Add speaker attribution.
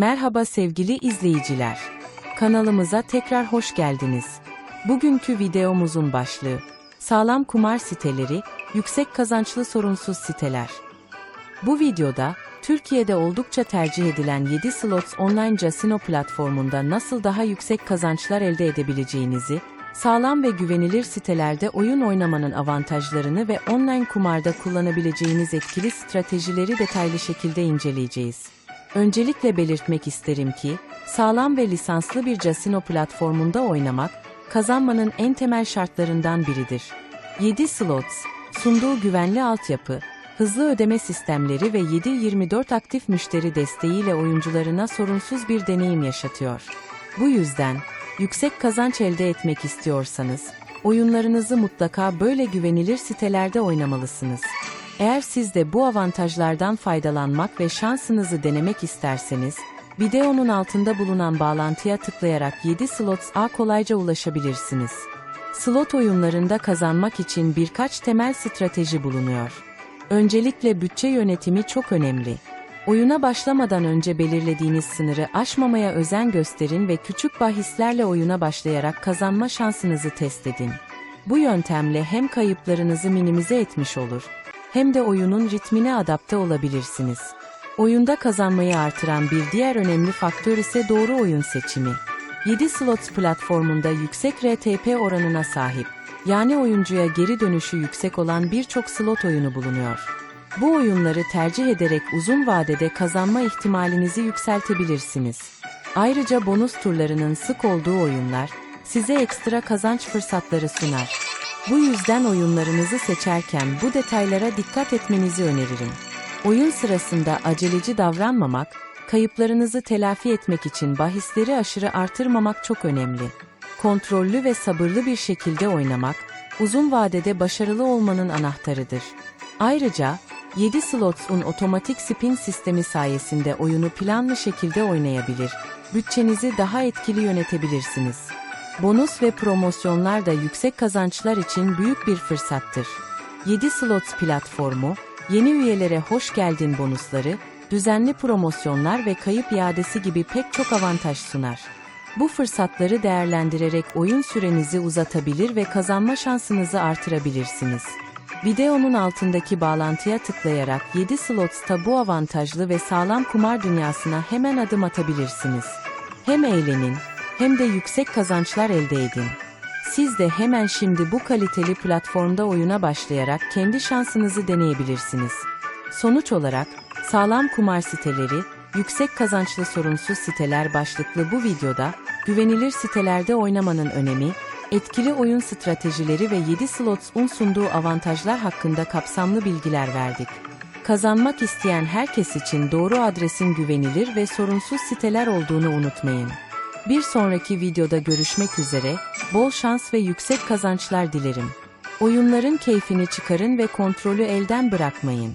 Speaker 1: Merhaba sevgili izleyiciler. Kanalımıza tekrar hoş geldiniz. Bugünkü videomuzun başlığı Sağlam kumar siteleri, yüksek kazançlı sorunsuz siteler. Bu videoda Türkiye'de oldukça tercih edilen 7 Slots Online Casino platformunda nasıl daha yüksek kazançlar elde edebileceğinizi, sağlam ve güvenilir sitelerde oyun oynamanın avantajlarını ve online kumarda kullanabileceğiniz etkili stratejileri detaylı şekilde inceleyeceğiz. Öncelikle belirtmek isterim ki, sağlam ve lisanslı bir casino platformunda oynamak, kazanmanın en temel şartlarından biridir. 7 Slots, sunduğu güvenli altyapı, hızlı ödeme sistemleri ve 7-24 aktif müşteri desteğiyle oyuncularına sorunsuz bir deneyim yaşatıyor. Bu yüzden, yüksek kazanç elde etmek istiyorsanız, oyunlarınızı mutlaka böyle güvenilir sitelerde oynamalısınız. Eğer siz de bu avantajlardan faydalanmak ve şansınızı denemek isterseniz, videonun altında bulunan bağlantıya tıklayarak 7 Slots A kolayca ulaşabilirsiniz. Slot oyunlarında kazanmak için birkaç temel strateji bulunuyor. Öncelikle bütçe yönetimi çok önemli. Oyuna başlamadan önce belirlediğiniz sınırı aşmamaya özen gösterin ve küçük bahislerle oyuna başlayarak kazanma şansınızı test edin. Bu yöntemle hem kayıplarınızı minimize etmiş olur, hem de oyunun ritmine adapte olabilirsiniz. Oyunda kazanmayı artıran bir diğer önemli faktör ise doğru oyun seçimi. 7 Slots platformunda yüksek RTP oranına sahip, yani oyuncuya geri dönüşü yüksek olan birçok slot oyunu bulunuyor. Bu oyunları tercih ederek uzun vadede kazanma ihtimalinizi yükseltebilirsiniz. Ayrıca bonus turlarının sık olduğu oyunlar, size ekstra kazanç fırsatları sunar. Bu yüzden oyunlarınızı seçerken bu detaylara dikkat etmenizi öneririm. Oyun sırasında aceleci davranmamak, kayıplarınızı telafi etmek için bahisleri aşırı artırmamak çok önemli. Kontrollü ve sabırlı bir şekilde oynamak, uzun vadede başarılı olmanın anahtarıdır. Ayrıca, 7 Slots'un otomatik spin sistemi sayesinde oyunu planlı şekilde oynayabilir, bütçenizi daha etkili yönetebilirsiniz. Bonus ve promosyonlar da yüksek kazançlar için büyük bir fırsattır. 7 Slots platformu, yeni üyelere hoş geldin bonusları, düzenli promosyonlar ve kayıp iadesi gibi pek çok avantaj sunar. Bu fırsatları değerlendirerek oyun sürenizi uzatabilir ve kazanma şansınızı artırabilirsiniz. Videonun altındaki bağlantıya tıklayarak 7 Slots'ta bu avantajlı ve sağlam kumar dünyasına hemen adım atabilirsiniz. Hem eğlenin, hem de yüksek kazançlar elde edin. Siz de hemen şimdi bu kaliteli platformda oyuna başlayarak kendi şansınızı deneyebilirsiniz. Sonuç olarak, sağlam kumar siteleri, yüksek kazançlı sorunsuz siteler başlıklı bu videoda, güvenilir sitelerde oynamanın önemi, etkili oyun stratejileri ve 7 Slots'un sunduğu avantajlar hakkında kapsamlı bilgiler verdik. Kazanmak isteyen herkes için doğru adresin güvenilir ve sorunsuz siteler olduğunu unutmayın. Bir sonraki videoda görüşmek üzere, bol şans ve yüksek kazançlar dilerim. Oyunların keyfini çıkarın ve kontrolü elden bırakmayın.